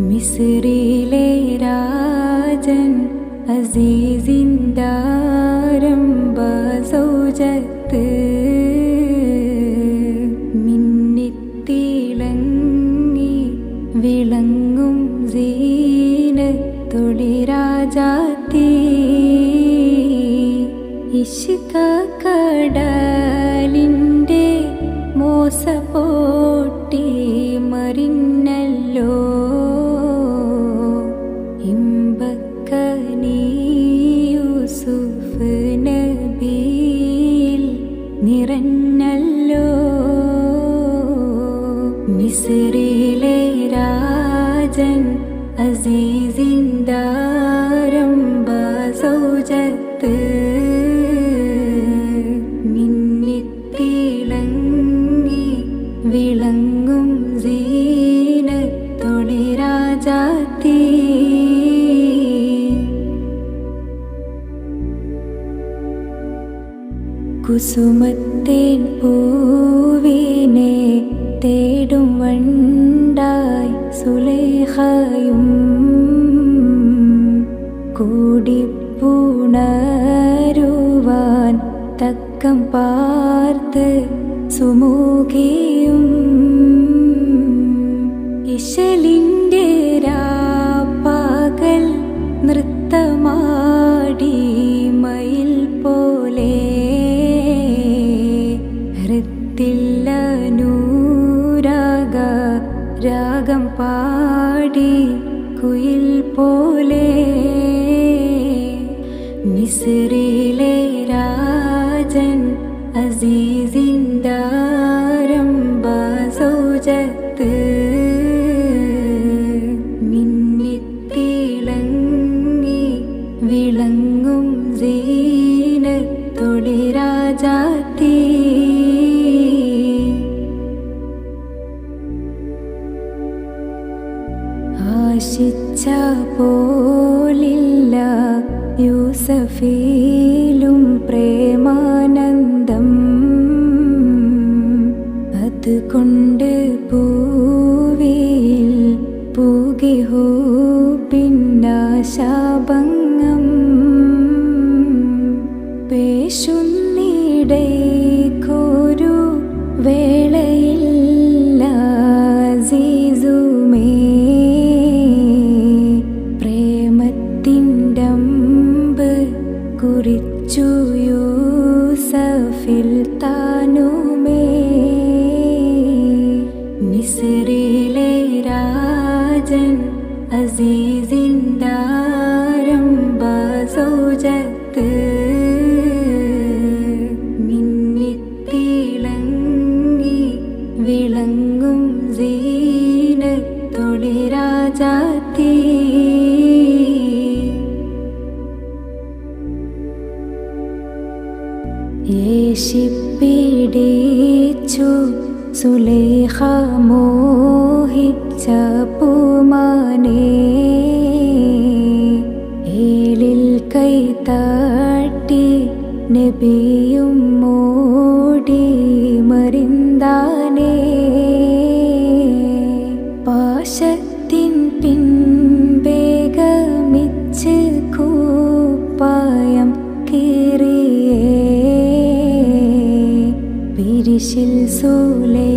മിസ്രിലെ രാജൻ അസീസിന്ദാരംഭ സൗജത്ത് മിന്നിത്തിളങ്ങി വിളങ്ങും സീനത്തൊളി രാജാത്തി ഇഷ്ക കടലിന്റെ മോസപോട്ടി മറിഞ്ഞല്ലോ നിറഞ്ഞല്ലോ. മിസറിലെ രാജൻ അസീസിന്ദാരംഭ സൗജത്ത് മിന്നിത്തിളങ്ങി കുസുമത്തേൻ പൂവിനെ തേടും വണ്ടായി സുലേഖയും കൂടിപ്പുണരുവാൻ തക്കം പാർത്ത് സുമൂഖിയും. ഇശലിന്റെ രാപ്പകൽ നൃത്തമാടി രാഗം പാടി കുയിൽ പോലെ മിസറിലെ രാജൻ അസീസിന്ദാരംഭ സൗജത്ത് മിന്നിത്തിളങ്ങി വിളങ്ങും സീനത്തൊളി രാജാത്തി യൂസഫിലും പ്രേമാനന്ദം. അത് അതുകൊണ്ട് പൂവിൽ പൂകിഹൂ പിന്നാശാഭംഗം. പേശുന്നിടയ്ക്കൊരു മിസ്രിലെ രാജൻ അസീസിന്ദാരംഭ സൗജത്ത് മിന്നിത്തിളങ്ങി വിളങ്ങും സീനത്തൊളി രാജാത്തി. യേശിപ്പിടിച്ചു സുലേഖ മോഹിച്ച പൂമാനേ ഏലിൽ കൈ താട്ടി നബിയും മോടി മറിന്താനേ. പാശത്തിൻ പിൻവേഗമിച്ച് കൂപ്പായം കീറിയേ. പിരിശിൽ സൂലൈഖയിൽ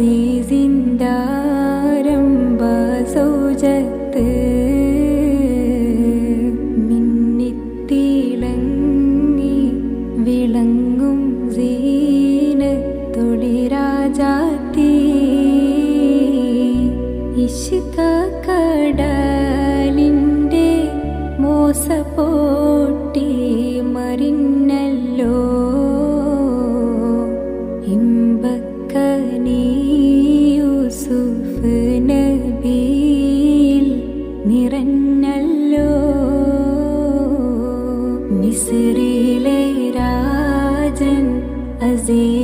see fuzzy.